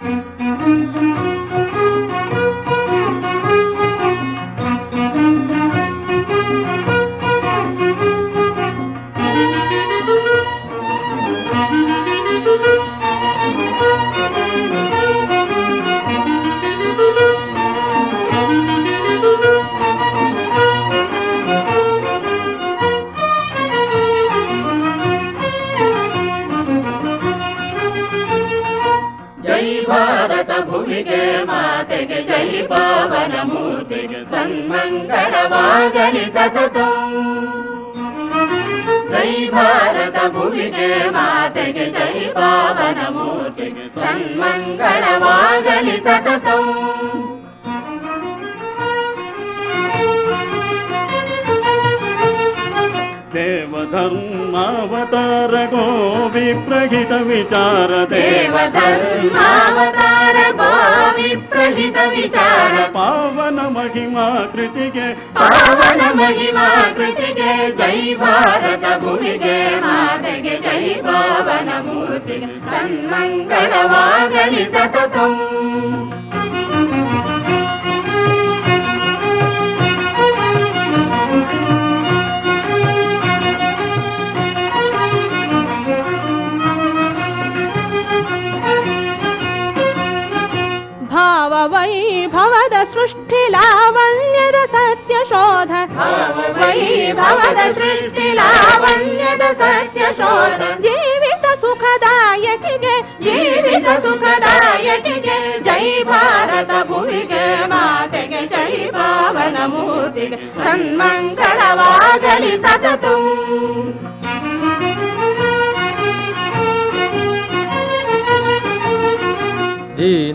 ಜೈ ಅಂಬಿಕೆ ಮಾತೆಗೆ ಜೈ ಪಾವನ ಮೂರ್ತಿ ಸನ್ಮಂಗಳವಾಗಲಿ ಸತತ ಜೈ ಭಾರತ ಭೂಮಿಗೆ ಮಾತೆಗೆ ಜೈ ಪಾವನ ಮೂರ್ತಿ ಸನ್ಮಂಗಳವಾಗಲಿ ಸತತ ದೇವಧರ್ಮಾವತಾರಗೋ ವಿಪ್ರಹಿತ ವಿಚಾರ ದೇವಧರ್ಮ ವಿಚಾರ. ಪಾವನ ಮಹಿಮಾ ಕೃತಿಗೆ. ಪಾವನ ಮಹಿಮಾ ಕೃತಿಗೆ. ಜೈ ಭಾರತ ಭೂಮಿಗೆ. ಮಾತೆಗೆ ಜೈ ಪಾವನ ಮೂರ್ತಿಗೆ. ಸನ್ಮಂಗಳವಾಗಲಿ ಸತತಂ. सृष्टिलावण्यद सत्यशोध। वै भवद सृष्टिलावण्यद सत्यशोध। जीवित सुखदायकिगे जीवित सुखदायकिगे जय भारत भुविगे मातेगे जै पावन सन्मङ्गलवागलि सन्मङ्गलवादलि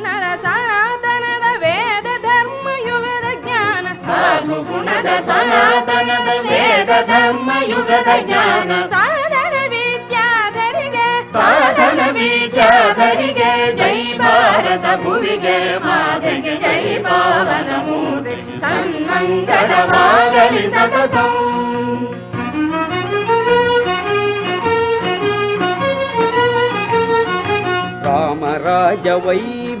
ಗುಣದ ಸನಾತನದ ವೇದ ಧರ್ಮ ಯುಗದ ಜ್ಞಾನ ಸಾಧು ಗುಣದ ಸನಾತನದ ವೇದ ಧರ್ಮ ಯುಗದ ಜ್ಞಾನ ಸಾಧನ ವಿದ್ಯಾಧರಿಗೆ ಸಾಧನ ವಿದ್ಯಾಧರಿಗೆ ಜೈ ಭಾರತ ಭುವಿಗೆ ಮಾತೆಗೆ ಜೈ ಪಾವನ ಮೂರ್ತಿ ಸನ್ಮಂಗಳವಾಗಲಿ ಸತತಂ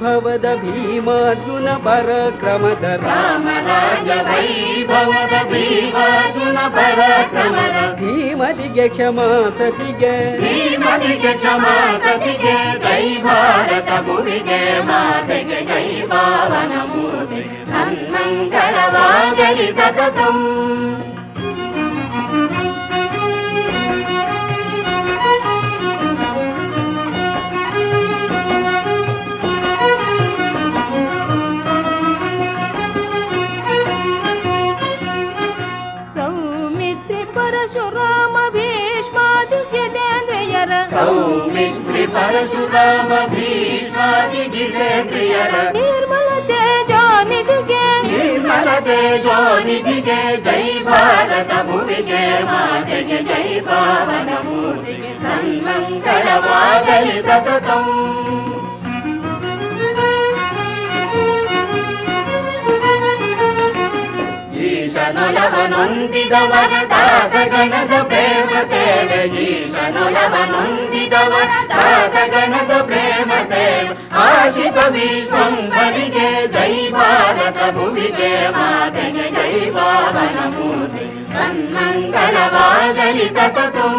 ರಾಮರಾಜ ವೈಭವದ ಭೀಮಾರ್ಜುನ ಪರಕ್ರಮದ ರಾಮರಾಜ ವೈಭವದ ಭೀಮಾರ್ಜುನ ಪರಾಕ್ರಮದ ಧೀಮತಿಗೆ ಕ್ಷಮಾ ಸತಿಗೆ ಧೀಮತಿಗೆ ಕ್ಷಮಾ ಸತಿಗೆ ಜೈ ಭಾರತ ಭುವಿಗೆ ಮಾತೆಗೆ ಜೈ ಪಾವನ ಮೂರ್ತಿ ಸನ್ಮಂಗಳವಾಗಲಿ ಸತತಂ మిత్రి పరశురామ భీష్మాది ప్రియర నిర్మల తేజోనిధిగే నిర్మల తేజోనిధిగే జై భారత భూమిగే మాతకి జై పావనమూర్తికి సన్మంగళవాదలి సతతం. ಸತತಂ ಈಶನೊಲವನೊಂದಿದವರ ದಾಸಗಣದ ಪ್ರೇಮ ಸೇವೆ ಈಶನೊಲವನೊಂದಿದವರ ದಾಸಗಣದ ಪ್ರೇಮ ಸೇವೆ ಆಶಿಪ ವಿಶ್ವಂಭರಿಗೆ ಜೈ ಭಾರತ ಭುವಿಗೆ ಮಾತೆಗೆ ಜೈ ಪಾವನ ಮೂರ್ತಿ ಸನ್ಮಂಗಳವಾಗಲಿ ಸತತಂ